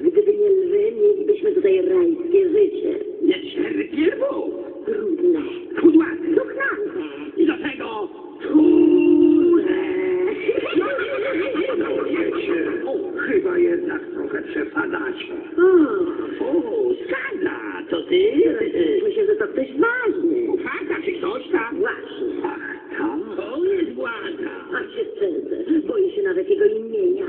gdyby nie lwy, mielibyśmy tutaj rajskie życie. Nie cierpię O, skada, to ty? myślę, że to ktoś ważny. Mufasa czy ktoś tam? Właśnie. Ach? To jest władza. A się szczędzę, boję się nawet jego imienia.